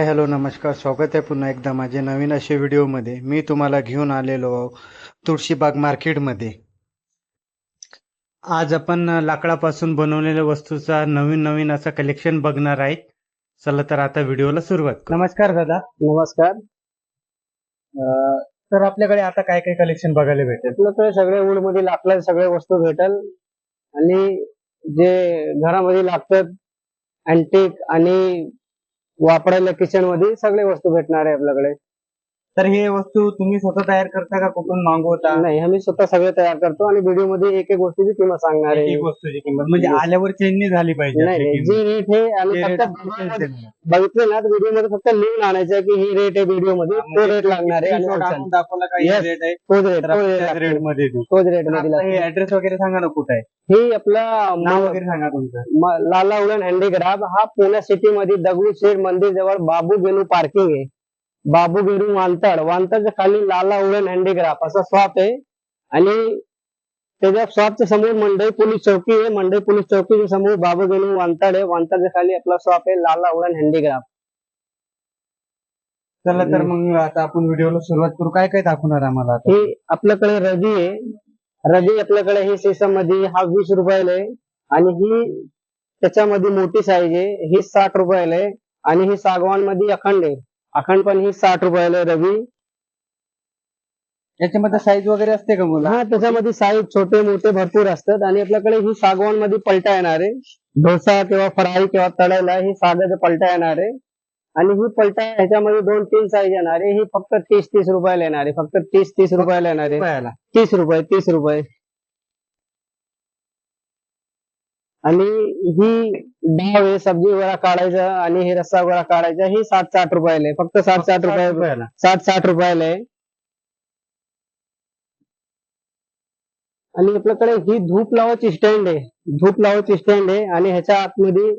Hi hello नमस्कार. स्वागत आहे पुन्हा एकदा माझ्या नवीन अशा व्हिडिओमध्ये. मी तुम्हाला घेऊन आलेलो तुळशीबाग मार्केटमध्ये. आज आपण लाकडापासून बनवलेल्या वस्तूचा नवीन नवीन असं कलेक्शन बघणार आहे चला तर आता व्हिडिओला सुरुवात करू. नमस्कार दादा. नमस्कार. अं, तर आपल्याकडे आता काय काय कलेक्शन बघायला भेटेल? आपल्याकडे सगळे वूडमध्ये लाकडाचे सगळे वस्तू भेटल. आणि जे घरामध्ये लागतात अँटिक आणि वापरायला किचनमध्ये सगळे वस्तू भेटणार आहे आपल्याकडे. तर हे वस्तू तुम्ही स्वतः तयार करता का? कुठून मागवता? नाही आम्ही स्वतः सगळे तयार करतो आणि व्हिडिओमध्ये एक एक गोष्टीची किंमत सांगणार आहे. एक वस्तूची किंमत. म्हणजे आल्यावर चेंज नाही झाली पाहिजे. नाही नाही आपली जे रेट आम्ही. फक्त video मध्ये आपल्याला बघितले ना व्हिडिओमध्ये फक्त लिहून आणायचं आहे की ही रेट आहे व्हिडिओमध्ये तो म्हणजे रेट लागणार आहे आणि screenshot wholesale. आणून दाखवला का Yes. रेट आहे? तोच रेट तर रेटमध्ये देऊ. तोच रेटमध्ये हे. ऍड्रेस वगैरे सांगा ना कुठे आहे? ही आपला नाव म- वगैरे सांगा तुमचं. म- लाला उलन हँडीक्राफ्ट. हा पुणे सिटी मध्ये दगडूशेठ मंदिर जवळ बाबू गेलू पार्किंग आहे. बाबू गेलू वांतड वांतडच्या खाली लाला उलन हँडीक्राफ्ट असा शॉप आहे. आणि त्याच्या शॉपच्या समोर मंडई पोलीस चौकी आहे. मंडई पोलीस चौकीच्या समोर बाबू गेलू वांतड आहे. वांतडच्या खाली आपला शॉप आहे. लाला उलन हँडीक्राफ्ट. चला तर मग आता आपण व्हिडिओला सुरुवात करू. काय काय दाखवणार आम्हाला आता? ही आपल्याकडे रजी आहे. रजी आपल्याकडे ही सीसममध्ये हा वीस रुपयाला आहे. आणि ही त्याच्यामध्ये मोठी साईज आहे. ही साठ रुपयाला आहे. आणि ही सागवानमध्ये अखंड आहे. अखंड पण ही साठ रुपयाला आहे रवी. याच्यामध्ये साईज वगैरे असते का मुला? हा त्याच्यामध्ये साईज छोटे मोठे भरपूर असतात आणि आपल्याकडे ही सागवानमध्ये पलटा येणार आहे. डोसा किंवा फ्राय किंवा तळायला ही साध्याचा पलटा येणार आहे. आणि ही पलटा ह्याच्यामध्ये दोन तीन साईज येणार आहे. ही फक्त तीस तीस रुपयाला येणार आहे. फक्त तीस तीस रुपयाला येणार आहे. तीस रुपये तीस रुपये. आणि ही डाव आहे सब्जी वगैरे काढायचं आणि हे रस्सा वगैरे काढायचा ही साठ साठ रुपयाला आहे. फक्त साठ साठ रुपये रुपयाला. साठ साठ रुपयाला आहे. आणि आपल्याकडे ही धूप लावायची स्टँड आहे. धूप लावायची स्टँड आहे आणि ह्याच्या आतमध्ये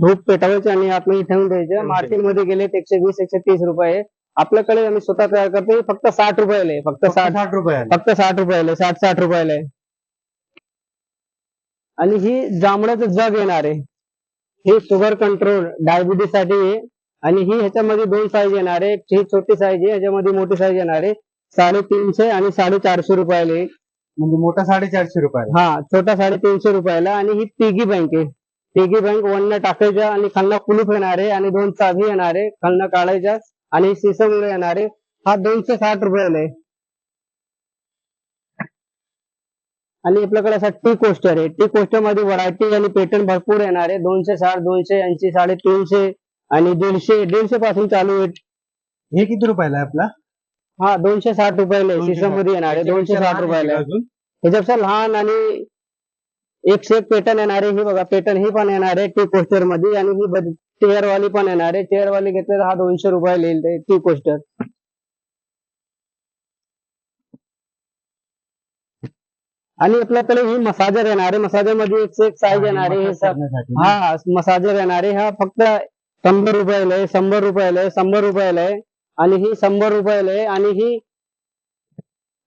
धूप पेटवायचे आणि आतमध्ये ठेवून द्यायचे. मार्केटमध्ये गेले तर एकशे वीस एकशे तीस रुपये आहे. आपल्याकडे आम्ही स्वतः तयार करतो हे फक्त साठ रुपयाला आहे. फक्त साठ. साठ रुपयाला फक्त साठ रुपयाला आहे, साठ साठ रुपयाला आहे. आणि ही जांभळाचं जग येणार आहे. ही शुगर कंट्रोल डायबिटीससाठी आहे. आणि ही ह्याच्यामध्ये दोन साईज येणार आहे. ही छोटी साईज आहे. ह्याच्यामध्ये मोठी साईज येणार आहे. साडेतीनशे आणि साडेचारशे रुपयाला आहे म्हणजे मोठा साडेचारशे रुपयाला. हा छोटा साडेतीनशे रुपयाला. आणि ही पिगी बँक आहे. पिगी बँक वन्न टाकायच्या आणि खालना कुलूप येणार आहे. आणि दोन चावी येणार आहे. खालना काढायच्या आणि सिसम येणार आहे. हा दोनशे साठ रुपयाला आहे. आणि आपल्याकडे असा टी कोस्टर आहे टी कोस्टरमध्ये व्हरायटी आणि पॅटर्न भरपूर येणार आहे. दोनशे साठ दोनशे ऐंशी साडेतीनशे आणि दीडशे दीडशे पासून चालू आहे हे किती रुपयाला आहे आपला? हा दोनशे साठ रुपयाला आहे. मध्ये येणार आहे. दोनशे साठ रुपयाला आहे. ह्याच्यापेक्षा लहान आणि एकशे एक पेटर्न येणार आहे. ही बघा पेटर्न ही पण येणार आहे टी कोस्टरमध्ये आणि ही चेअर वाली पण येणार आहे. चेअर वाली घेतले तर हा दोनशे रुपयाला येईल टी कोस्टर आणि आपल्याकडे ही मसाजर येणार आहे मसाजरमध्ये एकशे एक साईज येणार आहे हे? हा मसाजर येणार आहे हा फक्त शंभर रुपयाला आहे शंभर रुपयाला आहे शंभर रुपयाला आहे आणि ही शंभर रुपयाला आहे आणि ही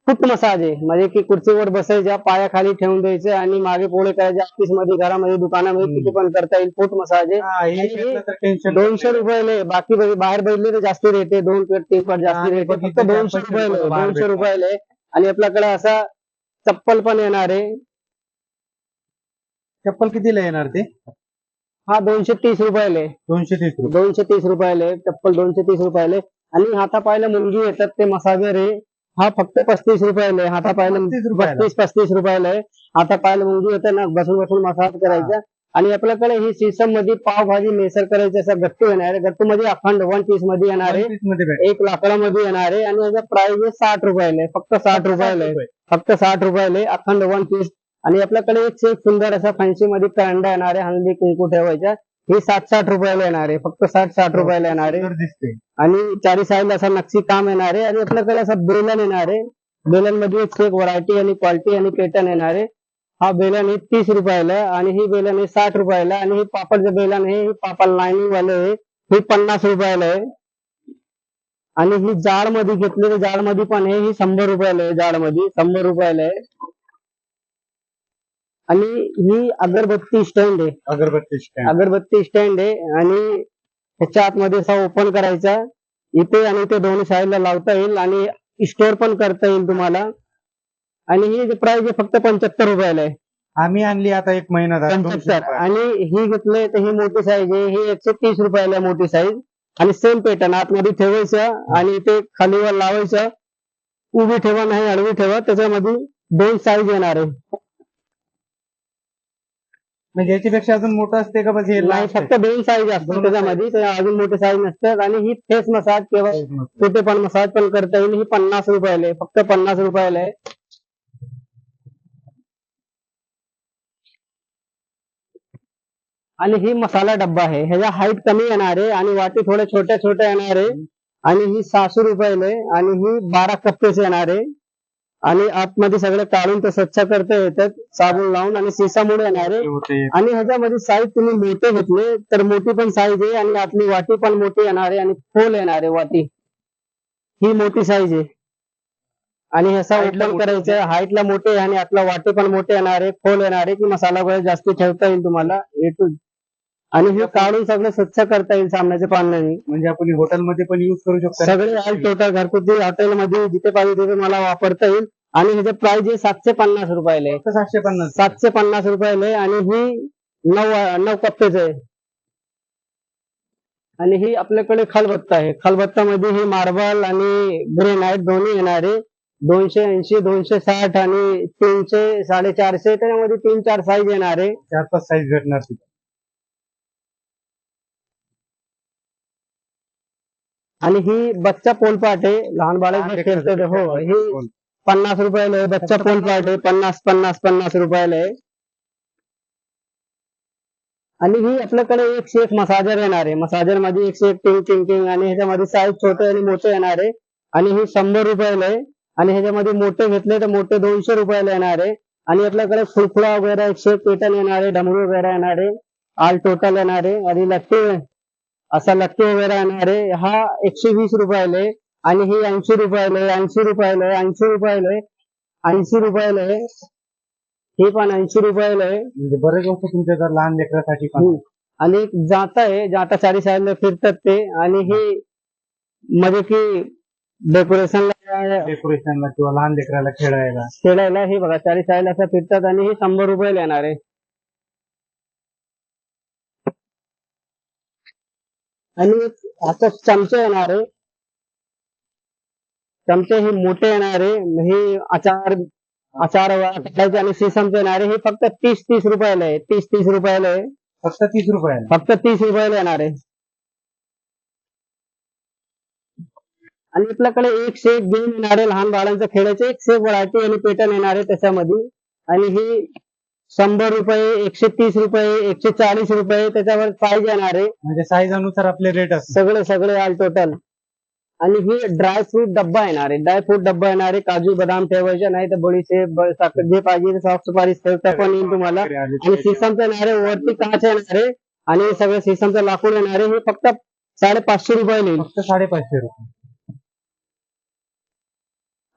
फुट मसाज आहे म्हणजे की खुर्चीवर बसायच्या पायाखाली ठेवून द्यायचे आणि मागे पोळे करायचे ऑफिसमध्ये घरामध्ये दुकानामध्ये. किती पण करता येईल फुट मसाज आहे दोनशे रुपयाला. बाकी बाहेर बघितले तर जास्त रेट आहे दोन पट तीन पट जास्त रेट आहे फक्त दोनशे रुपयाला दोनशे. रुपयाला आहे. आणि आपल्याकडे असा चप्पल पण येणार आहे. चप्पल कितीला येणार ते? हा दोनशे तीस रुपयाला आहे. दोनशे तीस रुपये. दोनशे तीस रुपयाला आहे. चप्पल दोनशे तीस रुपयाला आहे. आणि हातापायला मुलगी येतात ते मसाजर आहे. हा फक्त पस्तीस रुपयाला आहे. हातापायला 35 रुपयाला? पस्तीस पस्तीस रुपयाला आहे. हातापायला मुलगी येते ना बसून बसून मसाज करायचा. आणि आपल्याकडे ही सीसममध्ये पावभाजी मेसर करायची असं गट्टू येणार आहे. गट्टू मध्ये अखंड वन पीसमध्ये येणार आहे. 35 मध्ये भेटेल. एक लाकडामध्ये येणार आहे आणि याचा प्राइस साठ रुपयाला आहे. फक्त साठ रुपयाला. फक्त साठ रुपयाला अखंड वन पीस आणि आपल्याकडे एक एक सुंदर असा फॅन्सी मध्ये करंडा येणार आहे. हळदी कुंकू ठेवायच्या हे साठ साठ रुपयाला येणार आहे. फक्त साठ साठ रुपयाला येणार आहे. आणि चारी साईडला असा नक्षी काम येणार आहे. आणि आपल्याकडे असं बेलन येणार आहे. बेलनमध्ये एक एक व्हरायटी आणि क्वालिटी आणि पॅटर्न येणार आहे. हा बेलन आहे तीस रुपयाला आणि ही बेलन आहे साठ रुपयाला आणि ही पापडचं बेलन हे पापड लाईनिंग वाले आहे हे पन्नास रुपयाला आहे. आणि ही जाडमध्ये घेतली तर जाडमध्ये पण आहे ही शंभर रुपयाला आहे जाडमध्ये शंभर रुपयाला आहे. आणि ही अगरबत्ती स्टँड आहे. अगरबत्ती stand. अगरबत्ती स्टँड आहे आणि ह्याच्या आतमध्ये असा ओपन करायचा. इथे आणि इथे दोन्ही साईडला लावता येईल आणि स्टोअर पण करता येईल तुम्हाला. आणि ही प्राइस आहे फक्त पंच्याहत्तर रुपयाला आहे. आम्ही आणली आता एक महिना झाला दोनशे पंच्याहत्तर. रुपये. आणि ही घेतले तर ही मोठी साईज आहे ही एकशे तीस रुपयाला आहे मोठी साईज आणि सेम पॅटर्न आतमध्ये ठेवायचं आणि इथे खालीवर लावायचं. उभी ठेवा नाही आडवी ठेवा त्याच्यामध्ये दोन साईज येणार आहे. म्हणजे याच्यापेक्षा अजून मोठं असते का बस हे नाही last आहे? फक्त दोन साईज असतात दोन त्याच्यामध्ये ते अजून मोठे साईज नसतात. आणि ही फेस मसाज किंवा कुठे पण मसाज पण करता येईल. ही पन्नास रुपयाला आहे फक्त पन्नास रुपयाला आहे. आणि ही मसाला डब्बा आहे. ह्याचा हाईट कमी येणार आहे आणि वाटी थोड्या छोट्या छोट्या येणार. आहे आणि ही सहाशे रुपयाला आहे आणि ही बारा कप्पेच येणार. आहे आणि आतमध्ये सगळं काढून ते स्वच्छ करता येतात. साबण लावून आणि सिसामुळे येणार. आहे आणि ह्याच्यामध्ये साईज तुम्ही मोठे घेतले तर मोठी पण साईज आहे आणि आतली वाटी पण मोठी येणार आहे आणि खोल येणार आहे वाटी. ही मोठी साईज आहे. आणि ओपन मोठी करायचं हाईटला मोठे आणि आतला वाटी पण मोठे येणार आहे. खोल येणार आहे. की मसाला वगैरे जास्त ठेवता येईल तुम्हाला? ए टू आणि हे काढून सगळं स्वच्छ करता येईल सामन्याच्या पाण्याने. म्हणजे आपण हॉटेलमध्ये पण युज करू शकतो. सगळे ऑल टोटल घरगुती हॉटेलमध्ये जिथे पाहिजे तिथे मला वापरता येईल. आणि ह्याचं प्राइस आहे सातशे पन्नास रुपयाला. आहे सातशे पन्नास. सातशे पन्नास रुपयाला. आहे आणि ही नऊ नऊ कप्पेच आहे. आणि ही आपल्याकडे खलबत्ता आहे. खलबत्तामध्ये ही मार्बल आणि ग्रेनाइट दोन्ही येणार आहे. दोनशे ऐंशी दोनशे साठ आणि तीनशे साडेचारशे त्याच्यामध्ये तीन चार साईज येणार आहे. चार पाच साईज भेटणार तिथे. आणि ही बच्चा पोलपाट आहे. लहान खेळतात हो ही पन्नास रुपयाला आहे. बच्चा पोलपाट आहे. पन्नास पन्नास पन्नास रुपयाला आहे. आणि ही आपल्याकडे एकशे एक मसाजर येणार आहे. मसाजरमध्ये एकशे एक टिंग टिंग टिंग आणि ह्याच्यामध्ये साईज छोटे आणि मोठे येणार आहे. आणि ही शंभर रुपयाला आहे. आणि ह्याच्यामध्ये मोठे घेतले तर मोठे दोनशे रुपयाला येणार आहे. आणि आपल्याकडे फुलफुळा वगैरे एकशे एक पेटन येणार आहे डमरू वगैरे येणार आहे ऑल टोटल येणार आहे. आणि लट्टी असा लट्टी वगैरे येणार आहे. हा एकशे वीस रुपयाला आहे. आणि ही ऐंशी रुपयाला आहे ऐंशी रुपयाला आहे ऐंशी रुपयाला आहे ऐंशी रुपयाला आहे. ही पण ऐंशी रुपयाला आहे. म्हणजे बरेच वस्तू तुमच्या जर लहान लेकरासाठी पण. आणि जाता आहे जाता चारी साईडला फिरतात ते. आणि ही म्हणजे की डेकोरेशनला डेकोरेशनला किंवा लहान लेकराला खेळायला. खेळायला हे बघा चारी साईडला असं फिरतात आणि हे शंभर रुपयाला येणार आहे आणि आता चमचे येणार. आहे चमचे हे मोठे येणार आहे हे अचार अचार टाकायचे आणि सिसमचे येणार. आहे हे फक्त तीस तीस रुपयाला आहे तीस तीस रुपयाला आहे. फक्त तीस रुपयाला. फक्त तीस रुपयाला येणार. आहे आणि आपल्याकडे एक एक गेम येणार लहान बाळांचं खेळायचे एक से व्हरायटी आणि पॅटर्न येणार आहे त्याच्यामध्ये. आणि ही शंभर रुपये एकशे तीस रुपये एकशे चाळीस रुपये त्याच्यावर प्राइस येणार आहे. म्हणजे साईज अनुसार आपले रेट असतात सगळे सगळे ऑल टोटल आणि ही ड्रायफ्रूट डब्बा येणार आहे. ड्रायफ्रूट डब्बा येणार आहे. काजू बदाम ठेवायचे नाही तर बडीशेप साखर जे पाहिजे ते साफ सुपारी ठेवता पण येईल तुम्हाला. आणि सिसमचं येणार आहे. वरती काच येणार आहे. आणि सगळं सिसमचं लाकूड येणार आहे. हे फक्त साडेपाचशे रुपये येईल. फक्त साडेपाचशे रुपये.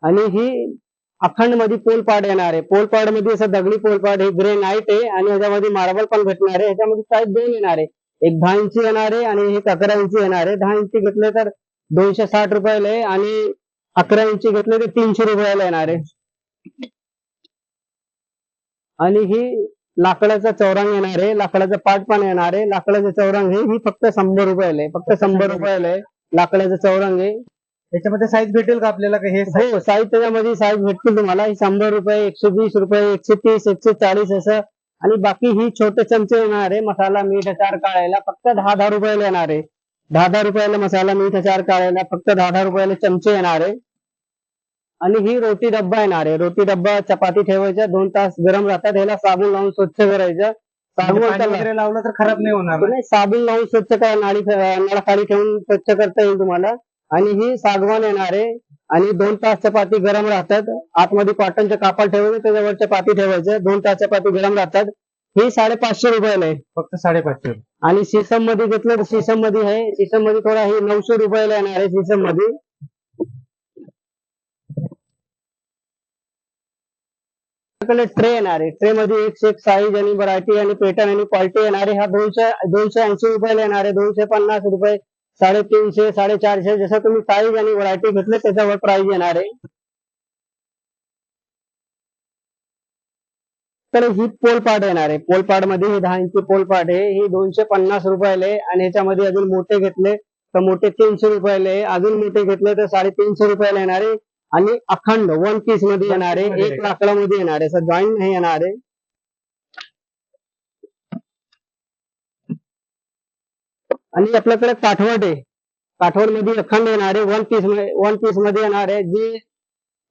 आणि ही अखंडमध्ये पोलपाड येणार आहे. पोलपाडमध्ये असं दगडी पोलपाड हे ग्रे नाईट आहे आणि ह्याच्यामध्ये मार्बल पण भेटणार आहे. ह्याच्यामध्ये साईज दोन येणार आहे. एक दहा इंची येणार आहे आणि एक अकरा इंची येणार आहे. दहा इंची घेतले तर दोनशे साठ रुपयाला आहे आणि अकरा इंची घेतले तर तीनशे रुपयाला येणार आहे. आणि ही लाकडाचा चौरंग येणार आहे. लाकडाचा पाट पण येणार आहे. लाकडाचा चौरंग हे ही फक्त शंभर रुपयाला आहे. फक्त शंभर रुपयाला आहे. लाकडाचा चौरंग आहे. त्याच्यामध्ये साईज भेटेल का आपल्याला का हे size? हो साईज त्याच्यामध्ये साईज भेटतील तुम्हाला. ही शंभर रुपये एकशे वीस रुपये एकशे तीस एकशे चाळीस असं. आणि बाकी ही छोटे चमचे येणार आहे. मसाला मीठ अचार काढायला फक्त दहा दहा रुपयाला येणार आहे. दहा दहा रुपयाला मसाला मीठ अचार काढायला फक्त दहा दहा रुपयाला चमचे येणार आहे. आणि ही रोटी डब्बा येणार आहे. रोटी डब्बा चपाती ठेवायच्या दोन तास गरम राहतात. ह्याला साबण लावून स्वच्छ करायचं. साबण म्हणजे पाणी त्याला- वगैरे लावलं तर खराब नाही होणार ना? नाही साबण लावून स्वच्छ करा नाळी नळाखाली ठेवून स्वच्छ करता येईल तुम्हाला. आणि ही सागवान येणार आहे. आणि दोन तास चपाती गरम राहतात. आतमध्ये कॉटनचं कापड ठेवायचं त्याच्यावर चपाती ठेवायचं. दोन तास चपाती गरम राहतात. ही साडेपाचशे रुपयाला आहे. फक्त साडेपाचशे आणि सीसममध्ये घेतलं तर सीसममध्ये आहे. सीसममध्ये थोडा ही नऊशे रुपयाला येणार आहे सीसममध्ये ट्रे येणार आहे. ट्रे मध्ये एक एक साईज आणि व्हरायटी आणि पॅटर्न आणि क्वालिटी येणार आहे. हा दोनशे दोनशे ऐंशी रुपयाला येणार आहे. दोनशे पन्नास रुपये साडेतीनशे साडेचारशे जसं तुम्ही साईज आणि व्हरायटी घेतले त्याच्यावर प्राइस येणार आहे. तर ही पोलपाट येणार आहे. पोलपाटमध्ये ही दहा इंची पोलपाट आहे. ही दोनशे पन्नास रुपयाला आहे. आणि याच्यामध्ये अजून मोठे घेतले तर मोठे तीनशे रुपयाला आहे. अजून मोठे घेतले तर साडेतीनशे रुपयाला येणार आहे. आणि अखंड वन पीसमध्ये येणार आहे. एक लाकडामध्ये येणार आहे. जॉईंट नाही येणार आहे. आणि आपल्याकडे काठवड आहे. काठवडमध्ये अखंड येणार आहे वन पीस वन पीसमध्ये येणार आहे जी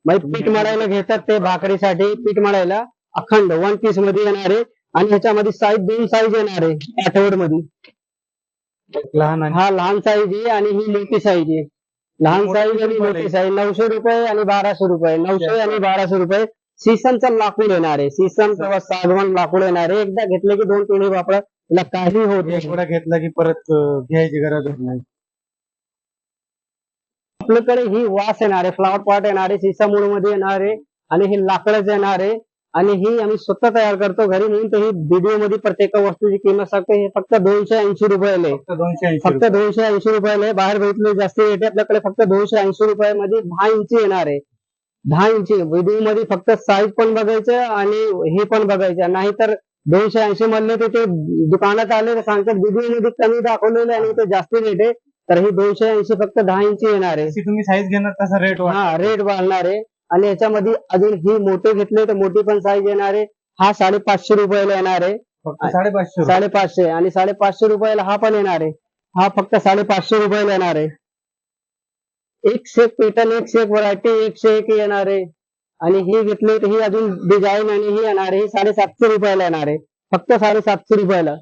म्हणजे पीठ मळायला घेतात ते भाकरीसाठी पीठ मळायला अखंड वन पीसमध्ये येणार आहे आणि ह्याच्यामध्ये साईज दोन साईज येणार आहे काठवडमध्ये लहान हा लहान साईज आहे आणि ही मोठी साईज आहे. लहान साईज आणि मोठी? साईज नऊशे रुपये आणि बाराशे रुपये. नऊशे आणि बाराशे रुपये. सीसनचं लाकूड येणार. आहे सीसन किंवा सागवान लाकूड येणार. आहे एकदा घेतले की दोन पिढी वापरा त्याला काही होत नाही. वेळा घेतला की परत अं, घ्यायची गरज नाही. आपल्याकडे ही वास येणार आहे फ्लावर पॉट येणार आहे सीसामूळमध्ये येणार आहे आणि ही लाकडच येणार आहे आणि ही आम्ही स्वतः तयार करतो घरी म्हणून तर ही व्हिडिओमध्ये प्रत्येक वस्तूची किंमत सांगतो. हे फक्त दोनशे ऐंशी रुपयाला आहे. फक्त दोनशे ऐंशी फक्त दोनशे ऐंशी रुपयाला आहे. बाहेर भेटले जास्त रेट आहे. आपल्याकडे फक्त दोनशे ऐंशी रुपयामध्ये दहा इंची येणार आहे. दहा इंची व्हिडिओमध्ये फक्त साईज पण बघायचं आणि हे पण बघायचं. नाहीतर दोनशे ऐंशी मधले तर ते दुकानात आले तर सांगतात मध्ये कमी दाखवलेले आणि ते जास्त रेट आहे. तर ही दोनशे ऐंशी फक्त दहा इंची येणार आहे. तुम्ही साईज घेणार तसा रेट हा रेट वाढणार आहे. आणि याच्यामध्ये अजून ही मोठे घेतले तर मोठी पण साईज येणार आहे. हा साडेपाचशे रुपयाला येणार आहे. साडेपाचशे. साडेपाचशे आणि साडेपाचशे रुपयाला हा पण येणार आहे. हा फक्त साडेपाचशे रुपयाला येणार आहे. एक शेक पॅटर्न एक शेक व्हरायटी एक शेक येणार आहे. आणि ही घेतली तर ही अजून डिझाईन आणि ही येणार आहे साडेसातशे रुपयाला येणार आहे. फक्त साडेसातशे रुपयाला.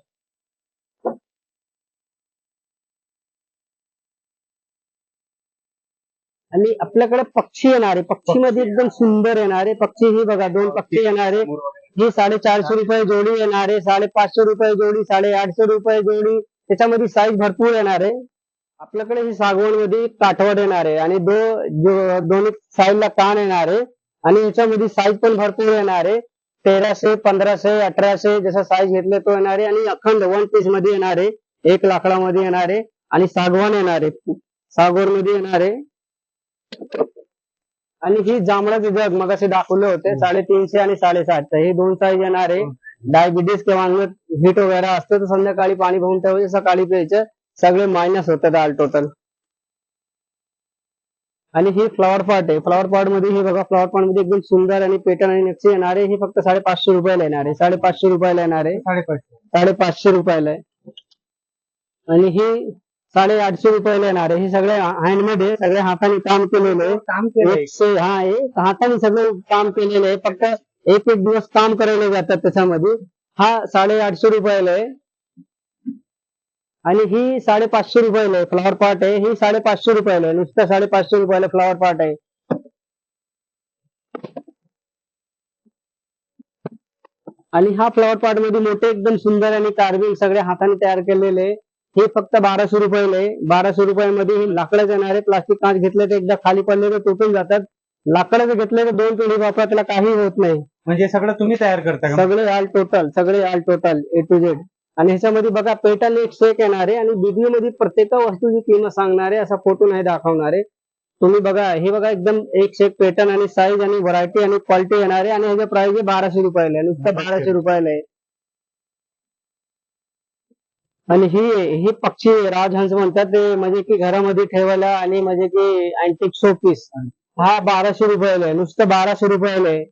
आणि आपल्याकडे पक्षी येणार आहे. पक्षी मध्ये एकदम सुंदर येणार आहे. पक्षी ही बघा दोन पक्षी येणार आहे. ही साडेचारशे रुपये जोडी येणार आहे. साडेपाचशे रुपये जोडी साडेआठशे रुपये जोडी. त्याच्यामध्ये साईज भरपूर येणार आहे. आपल्याकडे ही सागवणमध्ये काठवड येणार आहे. आणि दो दोन्ही साईडला कान येणार आहे. आणि याच्यामध्ये साईज पण भरपूर येणार आहे. तेराशे पंधराशे अठराशे जसं साईज घेतले तो येणार आहे. आणि अखंड वन पीसमध्ये येणार आहे. एक लाकडामध्ये येणार आहे. आणि सागवान येणार आहे. सागवणमध्ये येणार आहे. आणि ही जांभळाचे जग मग असे दाखवले होते. साडेतीनशे आणि साडेसाठ हे दोन साईज येणार आहे. डायबिटीस किंवा हिट वगैरे असतं तर संध्याकाळी पाणी भरून ठेवायचं सकाळी प्यायचं. सगळे मायनस होतात ऑल टोटल आणि ही फ्लॉवर पॉट आहे. फ्लॉवर पॉटमध्ये हे बघा फ्लॉवर पॉटमध्ये एकदम सुंदर आणि पेटर्न आणि नक्षी येणार आहे ही फक्त साडेपाचशे रुपयाला येणार आहे. साडेपाचशे रुपयाला येणार आहे. साडेपाचशे. साडेपाचशे रुपयाला आहे. आणि ही साडेआठशे रुपयाला येणार आहे. हे सगळे हँडमेड आहे. सगळे हाताने काम केलेलं आहे. काम एकशे हा आहे हाताने सगळं काम केलेलं आहे. फक्त एक एक दिवस काम करायला जातात त्याच्यामध्ये. हा साडेआठशे रुपयाला आहे. आणि ही साडेपाचशे रुपयाला आहे फ्लॉवर पॉट आहे. ही साडेपाचशे रुपयाला आहे नुसतं साडेपाचशे रुपयाला फ्लॉवर पॉट आहे. आणि हा फ्लॉवर पॉटमध्ये मोठे एकदम सुंदर आणि कार्विंग सगळे हाताने तयार केलेले हे फक्त बाराशे रुपयाला आहे बाराशे रुपयामध्ये हे लाकडाचे येणार आहे प्लास्टिक काच घेतले तर एकदा खाली पडले तर तुटून जातात. लाकडाचे घेतले तर दोन पिढी वापरा त्याला काही होत नाही. म्हणजे सगळं तुम्ही तयार करता सगळे ऑल टोटल सगळे all total A to Z आणि ह्याच्यामध्ये बघा पेटल एक शेक येणार आहे आणि व्हिडिओमध्ये प्रत्येक वस्तूची किंमत सांगणार आहे असा फोटो नाही दाखवणार आहे. तुम्ही बघा हे बघा एकदम एक शेक पॅटर्न आणि साईज आणि व्हरायटी आणि क्वालिटी येणार आहे आणि ह्याचं प्राइस आहे बाराशे रुपयाला आहे. नुसतं बाराशे. रुपयाला आहे. आणि ही ही पक्षी राजहंस म्हणतात ते म्हणजे की घरामध्ये ठेवायला आणि म्हणजे की अँटिक शोपीस हा बाराशे रुपयाला आहे. नुसतं बाराशे रुपयाला आहे.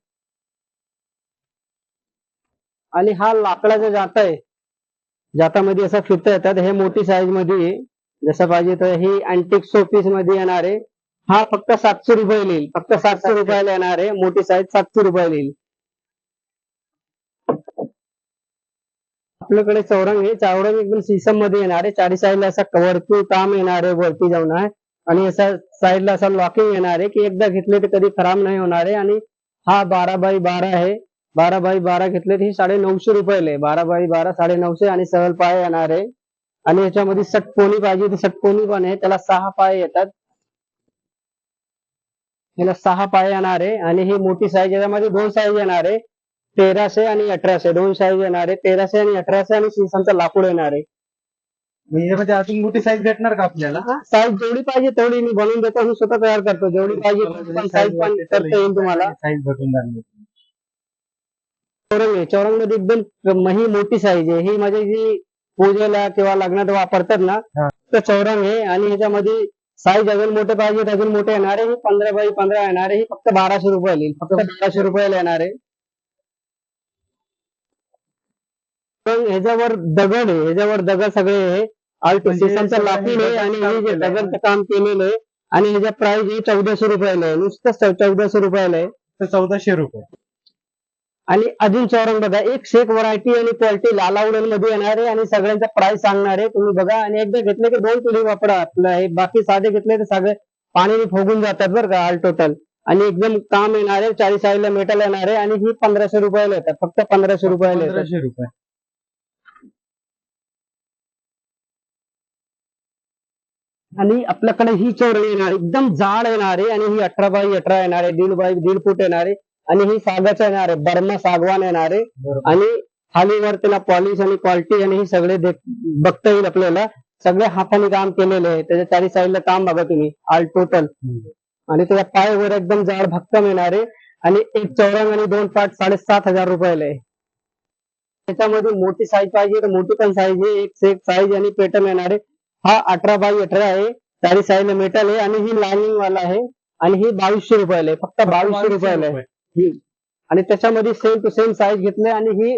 आणि हा लाकडाचा जाता आहे. जातामध्ये असं फिरता येतात. हे मोठी साईजमध्ये जसं पाहिजे तर ही अँटिक सोपीसमध्ये येणार आहे. हा फक्त सातशे रुपये येईल. फक्त सातशे रुपयाला येणार आहे. मोठी साईज सातशे रुपयाला येईल. आपल्याकडे चौरंग आहे. चौरंग एकदम सीसममध्ये येणार आहे. चारी साईडला असा वरती काम येणार आहे वरती जाऊन. आहे आणि असा साईडला असा लॉकिंग येणार आहे की एकदा घेतले तर कधी खराब नाही होणार आहे. आणि हा बारा बाय बारा आहे. बारा बाय बारा घेतले तर ही साडे नऊशे रुपयाला बारा बाय बारा साडे नऊशे आणि सहल पाय येणार आहे. आणि याच्यामध्ये षटकोनी पाहिजे तर षटकोनी पण आहे. त्याला सहा पाय येतात. याला सहा पाय येणार आहे. आणि ही मोठी साईज याच्यामध्ये दोन साईज येणार आहे. तेराशे आणि अठराशे. दोन साईज येणार आहे. तेराशे आणि अठराशे आणि शिसांचं लाकूड येणार आहे. म्हणजे अजून मोठी साईज भेटणार का आपल्याला? साईज जेवढी पाहिजे तेवढी मी बनवून देतो. आणि स्वतः तयार करतो. जेवढी पाहिजे साईज पण करता येईल तुम्हाला. साईज भेटून जाणार. चौरंग आहे. चौरंगमध्ये एकदम ही मोठी साईज आहे. ही म्हणजे जी पूजेला किंवा लग्नात वापरतात ना. तर चौरंग आहे आणि ह्याच्यामध्ये साईज अजून मोठे पाहिजे अजून मोठे येणार आहे ही पंधरा बाय पंधरा येणार आहे ही फक्त बाराशे रुपयाला येईल फक्त बाराशे रुपयाला येणार. आहे पण ह्याच्यावर दगड आहे. ह्याच्यावर दगड सगळे आहे. आल्ट म्हणजे सिस्टमचं लाकूड आहे आणि हे जे. दगडचं काम केलेलं आहे आणि ह्याच्या प्राइस हे चौदाशे रुपयाला आहे. नुसतं चौदाशे रुपयाला आहे. तर चौदाशे रुपये. आणि अजून चौरंग बघा एक शेक व्हरायटी आणि क्वालिटी लालावडलमध्ये येणार आहे आणि सगळ्यांचा प्राइस सांगणार आहे तुम्ही बघा. आणि एकदा घेतले की दोन पिढी वापरा आपलं. हे बाकी साधे घेतले तर सगळे पाण्याने फुगून जातात बरं का ऑल टोटल आणि एकदम काम येणार आहे चाळीस साईडला मेटल येणार आहे आणि ही पंधराशे रुपयाला येतात. फक्त पंधराशे रुपयाला येतात. पंधराशे रुपये. आणि आपल्याकडे ही चौरंग येणार एकदम जाड येणार आहे आणि ही अठरा बाय अठरा येणार आहे दीड बाय दीड फूट येणार. आहे आणि ही सागाचं येणार आहे बर्मा सागवान येणार आहे. आणि खालीवर त्याला पॉलिश आणि क्वालिटी आणि हे सगळे बघता येईल आपल्याला. सगळे हाताने काम केलेले आहे. त्याच्या चारी साईडला काम बघा तुम्ही ऑल टोटल आणि त्याच्या पाय वर एकदम जाड भक्कम येणार आहे. आणि एक चौरंग आणि दोन पाठ साडेसात हजार रुपयाला आहे. त्याच्यामध्ये मोठी साईज पाहिजे तर मोठी पण साईज आहे. एक एक साईज आणि पेटर्न येणार आहे. हा अठरा बाय अठरा आहे. चारी साईडला मेटल आहे. आणि ही लाइनिंग वाला आहे. आणि ही बावीसशे रुपयाला आहे. फक्त बावीसशे रुपयाला आहे. ही. आणि त्याच्यामध्ये सेम टू सेम साईज घेतले आणि ही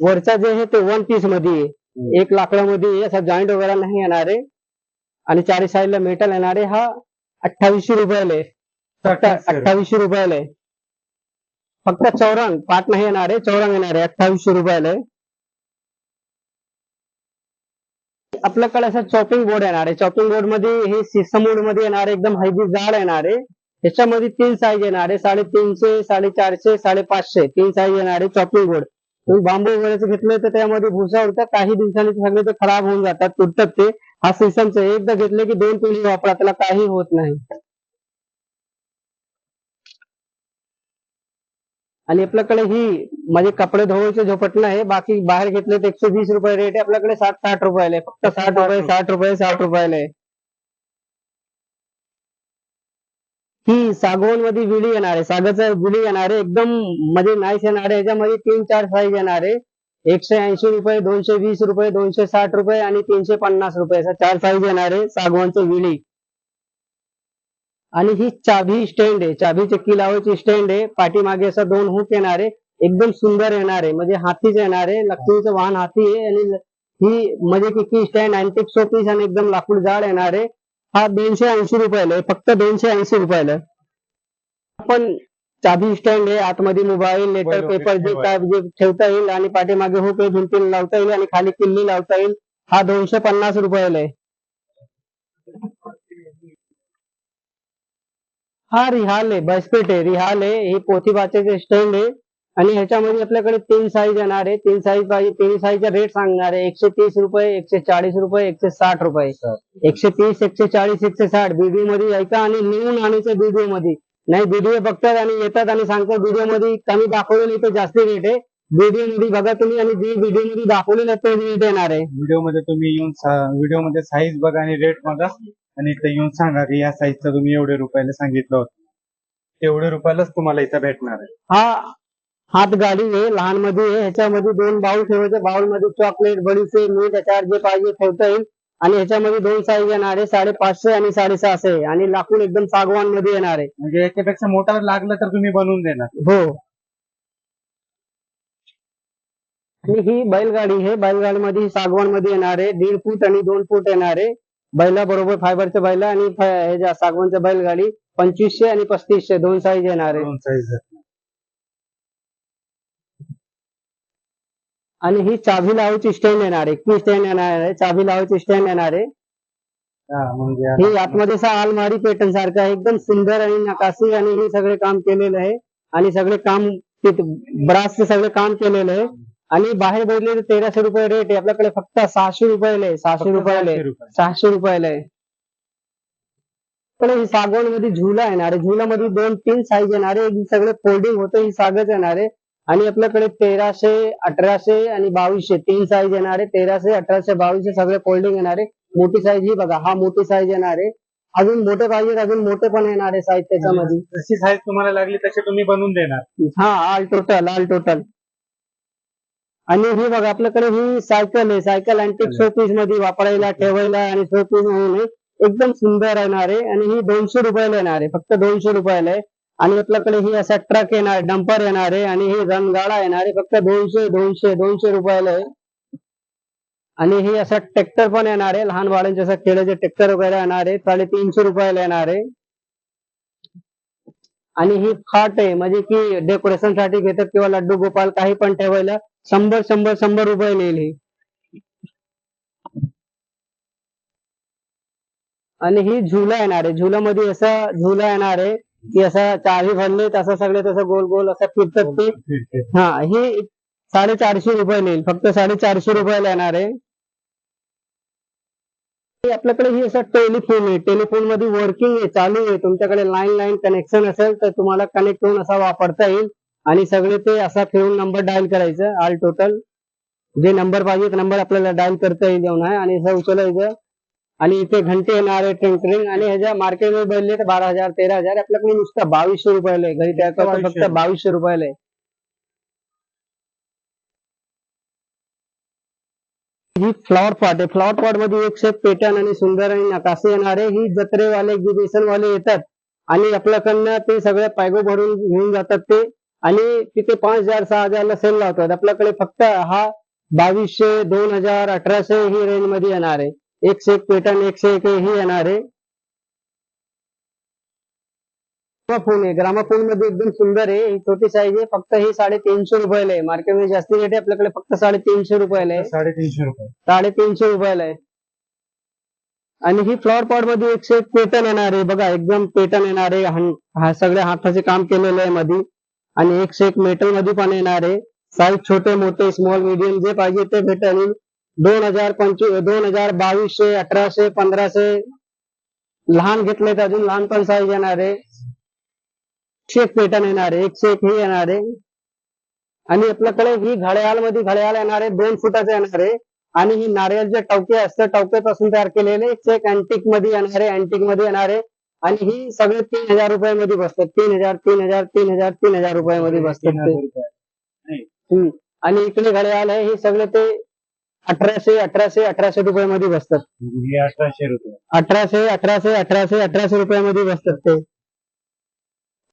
वरचा जे आहे ते वन पीसमध्ये एक लाकडामध्ये असा जॉईंट वगैरे नाही येणार आहे. आणि चारी साईडला मेटल येणार आहे. हा अठ्ठावीसशे रुपयाला आहे. अठ्ठावीसशे रुपयाला आहे. फक्त चौरंग पाठ नाही येणार आहे. चौरंग येणार आहे. अठ्ठावीसशे रुपयाला आहे. आपल्याकडे असं चॉपिंग बोर्ड येणार आहे. चॉपिंग बोर्डमध्ये हे सिस्टममध्ये येणार आहे. एकदम हैदी जाड येणार आहे. याच्यामध्ये तीन साईज येणार आहे साडेतीनशे साडेचारशे साडेपाचशे तीन साईज येणार आहे चॉपिंग बोर्ड तुम्ही बांबू वगैरे घेतलं तर त्यामध्ये भुसा उडतात काही दिवसांनी सगळे ते खराब होऊन जातात तुटतात ते. हा सिस्टमचं एकदा घेतले की दोन पिढी वापरा त्याला काही होत नाही. आणि आपल्याकडे ही म्हणजे कपडे धुवायचे झोपटणं आहे बाकी बाहेर घेतले तर एकशे वीस रुपये रेट आहे आपल्याकडे साठ साठ रुपयाला आहे फक्त साठ रुपये साठ रुपये साठ रुपयाला आहे. ही सागवनमध्ये विडी येणार आहे सागाचं विडी येणार आहे एकदम मध्ये नाईस येणार आहे याच्यामध्ये तीन चार साईज येणार. आहे एकशे ऐंशी रुपये दोनशे वीस रुपये दोनशे साठ रुपये आणि तीनशे पन्नास रुपये असा चार साईज येणार आहे सागवानचं विडी. आणि ही चाभी स्टँड आहे. चाबीची की लावायची स्टँड आहे. पाठीमागे असं दोन हुक येणार. आहे एकदम सुंदर येणार. आहे म्हणजे हातीच येणार. आहे लक्ष्मीचं वाहन हाती आहे. आणि ही म्हणजे किती स्टँड अँटिक सोपीस आणि एकदम लाकूड जाड येणार. आहे हा दोनशे ऐंशी रुपयाला आहे फक्त दोनशे ऐंशी रुपयाला. आपण चाबी स्टँड आहे आतमध्ये मोबाईल लेटर पेपर जे. काय जे ठेवता येईल आणि पाठीमागे हुक आहे भिंतीला लावता येईल आणि खाली किल्ली लावता येईल हा दोनशे पन्नास रुपयाला आहे हा रिहाल आहे बसपेट आहे रिहाल आहे ही पोथी स्टँड आहे आणि ह्याच्यामध्ये आपल्याकडे तीन साईज येणार आहे. तीन साईज पाहिजे तीन साईजचा रेट सांगणार आहे. एकशे तीस रुपये एकशे चाळीस रुपये एकशे साठ रुपये. एकशे तीस एकशे चाळीस एकशे साठ. व्हिडिओमध्ये ऐका आणि लिहून आणायचं व्हिडिओमध्ये. नाही व्हिडिओ बघतात आणि येतात आणि सांगतात व्हिडिओमध्ये कमी दाखवलेलं इथे जास्ती रेट आहे. व्हिडिओमध्ये बघा तुम्ही आणि जे व्हिडिओमध्ये दाखवलेलं ते रेट येणार आहे. व्हिडिओमध्ये तुम्ही येऊन व्हिडिओमध्ये साईज बघा आणि रेट बघा. आणि इथं येऊन सांगा की या साईजचं तुम्ही एवढे रुपयाला सांगितलं होतं. तेवढे रुपयालाच तुम्हाला इथं भेटणार आहे. हा हात गाडी आहे लहानमध्ये आहे ह्याच्यामध्ये दोन बाउल ठेवायचे. बाउलमध्ये चॉकलेट बडीचे मीठ याच्यावर जे पाहिजे ठेवता येईल. आणि ह्याच्यामध्ये दोन साईज येणार आहे साडेपाचशे आणि साडेसहाशे. आणि लाकूड एकदम सागवानमध्ये येणार. आहे म्हणजे याच्यापेक्षा मोठा लागलं तर तुम्ही बनवून देणार. हो. आणि ही बैलगाडी आहे बैलगाडी मध्ये सागवानमध्ये येणार. आहे दीड फूट आणि दोन फूट येणार. आहे बैला बरोबर फायबरच्या बैला आणि सागवानच्या बैलगाडी पंचवीसशे आणि पस्तीसशे दोन साईज येणार. आहे दोन साईज आणि ही चाबी लावायची स्टँड येणार आहे. की स्टँड येणार आहे. चाबी लावायची स्टँड येणार आहे. म्हणजे ही आतमध्ये असा अलमारी पेटर्न सारखं आहे. एकदम सुंदर आणि नकाशी आणि हे सगळे काम केलेलं आहे. आणि सगळे काम ब्रासचे सगळे काम केलेलं आहे. आणि बाहेर तर तेराशे रुपये रेट आहे. आपल्याकडे फक्त सहाशे रुपयाला आहे. सहाशे रुपयाला आहे. सहाशे रुपयाला. आहे. पण ही सागवणमध्ये झुला येणार आहे. झुलामध्ये दोन तीन साईज येणार आहे. हे सगळे फोल्डिंग होतं. ही सागच येणार आहे. आणि आपल्याकडे तेराशे अठराशे आणि बावीसशे तीन साईज येणार आहे तेराशे अठराशे बावीसशे सगळे फोल्डिंग येणार. आहे मोठी साईज ही बघा हा मोठी साईज येणार. आहे अजून मोठे पाहिजे अजून मोठे पण येणार आहे साईज त्याच्यामध्ये. जशी साईज तुम्हाला लागली तशी तुम्ही बनवून देणार. हा ऑल टोटल ऑल टोटल आणि ही बघा आपल्याकडे ही सायकल आहे. सायकल अँटिक शोपीसमध्ये वापरायला ठेवायला आणि शोपीस म्हणून. एकदम सुंदर येणार. आहे आणि ही दोनशे रुपयाला येणार. आहे फक्त दोनशे रुपयाला आहे. आणि आपल्याकडे ही असा ट्रक येणार डंपर येणार आहे आणि ही रणगाडा येणार आहे. फक्त दोनशे दोनशे दोनशे रुपयाला आहे. आणि ही असा ट्रॅक्टर पण येणार आहे. लहान बाळांचे असं खेळाचे ट्रॅक्टर वगैरे येणार आहे. साडेतीनशे रुपयाला येणार आहे. आणि ही फाट आहे. म्हणजे की डेकोरेशनसाठी घेतात किंवा लड्डू गोपाल काही पण ठेवायला शंभर शंभर शंभर रुपये येईल ही. आणि ही झुला येणार आहे. झुलामध्ये असा झुला येणार आहे. की असा चारही भरले तसं सगळे तसं गोल गोल असं फिरतात ते. हा ही साडेचारशे रुपये येईल फक्त साडेचारशे रुपयाला येणार आहे. आपल्याकडे ही असं टेलिफोन आहे. टेलिफोनमध्ये वर्किंग आहे चालू आहे. तुमच्याकडे लाईन लाईन कनेक्शन असेल तर तुम्हाला कनेक्ट होऊन असा वापरता येईल. आणि सगळे ते असा फिरून नंबर डायल करायचं ऑल टोटल जे नंबर पाहिजे ते नंबर आपल्याला डायल करता येईल येऊन आहे आणि असं उचलायचं. आणि इथे घंटे येणार आहे आणि ह्याच्या मार्केटमध्ये बनले तर बारा हजार तेरा हजार आपल्याकडे नुसतं बावीसशे रुपयाला आहे. घरी करायला फक्त बावीसशे. रुपयाला आहे. ही फ्लॉवर पॉट आहे. फ्लॉवर पॉटमध्ये एकशे पेटर्न आणि सुंदर आणि नकाशे येणार ही जत्रेवाले एक्झिबिशन वाले येतात. आणि आपल्याकडनं ते सगळे पायगो भरून घेऊन जातात ते. आणि तिथे पाच हजार सहा हजारला सेल लावतात. आपल्याकडे फक्त हा बावीसशे दोन हजार अठराशे ही रेंजमध्ये येणार आहे. एकशे एक पेटर्न एकशे एक ही येणार आहे ग्रामाफोन आहे ग्रामाफोनमध्ये एकदम सुंदर आहे ही छोटी साईज आहे फक्त ही साडेतीनशे रुपयाला आहे. मार्केटमध्ये जास्ती रेट आहे आपल्याकडे फक्त साडेतीनशे रुपयाला आहे. साडेतीनशे रुपये. साडेतीनशे रुपयाला आहे. आणि ही फ्लॉवर पॉटमध्ये एकशे एक पेटर्न येणार आहे. बघा एकदम पेटर्न येणार आहे. हं- सगळ्या हाताचे काम केलेलं आहे मध्ये आणि एकशे एक मेटलमध्ये पण येणार आहे. साईज छोटे मोठे स्मॉल मीडियम जे पाहिजे ते भेटेल. दोन हजार पंचवीस दोन हजार बावीसशे अठराशे पंधराशे लहान घेतले तर अजून लहान पण साईज येणार आहे. एकशे एक पेटर्न येणार आहे एकशे एक ही येणार आहे. आणि आपल्याकडे ही घड्याळमध्ये घड्याळ येणार आहे दोन फुटाचे येणार आहे. आणि ही नारळाचे टवके असतात टवकेपासून तयार केलेले एकशे एक अँटिकमध्ये येणार आहे अँटिकमध्ये येणार आहे. आणि ही सगळे तीन हजार रुपयामध्ये बसतात. तीन हजार तीन हजार तीन हजार तीन हजार रुपयामध्ये बसतात तीन ते हजार रुपये. हम्म. आणि इकडे घड्याळ आहे हे सगळे ते अठराशे अठराशे अठराशे रुपयामध्ये बसतात. हे अठराशे रुपये. अठराशे अठराशे अठराशे अठराशे रुपयामध्ये बसतात ते.